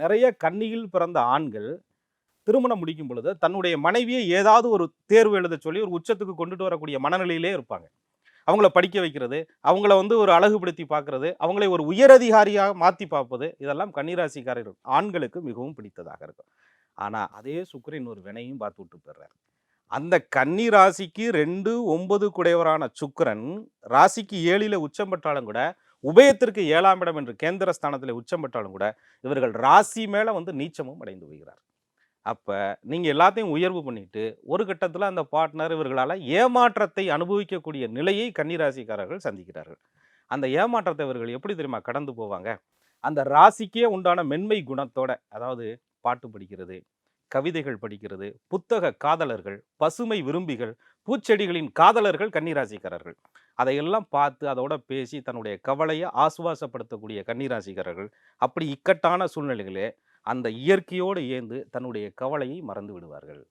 நிறைய கன்னியில் பிறந்த ஆண்கள் திருமணம் முடிக்கும் பொழுது தன்னுடைய மனைவியை ஏதாவது ஒரு தேர்வு எழுத சொல்லி ஒரு உச்சத்துக்கு கொண்டுட்டு வரக்கூடிய மனநிலையிலே இருப்பாங்க. அவங்கள படிக்க வைக்கிறது அவங்கள வந்து ஒரு அழகுபடுத்தி பார்க்கறது அவங்களை ஒரு உயரதிகாரியாக மாற்றி பார்ப்பது இதெல்லாம் கன்னிராசிக்காரர்கள் ஆண்களுக்கு மிகவும் பிடித்ததாக இருக்கும். ஆனால் அதே சுக்கரின் ஒரு வினையும் பார்த்து விட்டு போயிடுறாரு. அந்த கன்னி ராசிக்கு ரெண்டு ஒன்பது குடையவரான சுக்கரன் ராசிக்கு ஏழில் உச்சம் பெற்றாலும் கூட உபயத்திற்கு ஏழாம் இடம் என்று கேந்திர ஸ்தானத்தில் உச்சம் பெற்றாலும் கூட இவர்கள் ராசி மேலே வந்து நீச்சமும் அடைந்து போகிறார். அப்போ நீங்கள் எல்லாத்தையும் உயர்வு பண்ணிட்டு ஒரு கட்டத்தில் அந்த பார்ட்னர் இவர்களால் ஏமாற்றத்தை அனுபவிக்கக்கூடிய நிலையை கன்னிராசிக்காரர்கள் சந்திக்கிறார்கள். அந்த ஏமாற்றத்தை இவர்கள் எப்படி தெரியுமா கடந்து போவாங்க? அந்த ராசிக்கே உண்டான மென்மை குணத்தோட அதாவது பாட்டு படிக்கிறது கவிதைகள் படிக்கிறது புத்தக காதலர்கள் பசுமை விரும்பிகள் பூச்செடிகளின் காதலர்கள் கன்னிராசிக்காரர்கள். அதையெல்லாம் பார்த்து அதோட பேசி தன்னுடைய கவலையை ஆசுவாசப்படுத்தக்கூடிய கன்னிராசிக்காரர்கள். அப்படி இக்கட்டான சூழ்நிலைகளே அந்த இயற்கையோடு இயந்து தன்னுடைய கவலையை மறந்து விடுவார்கள்.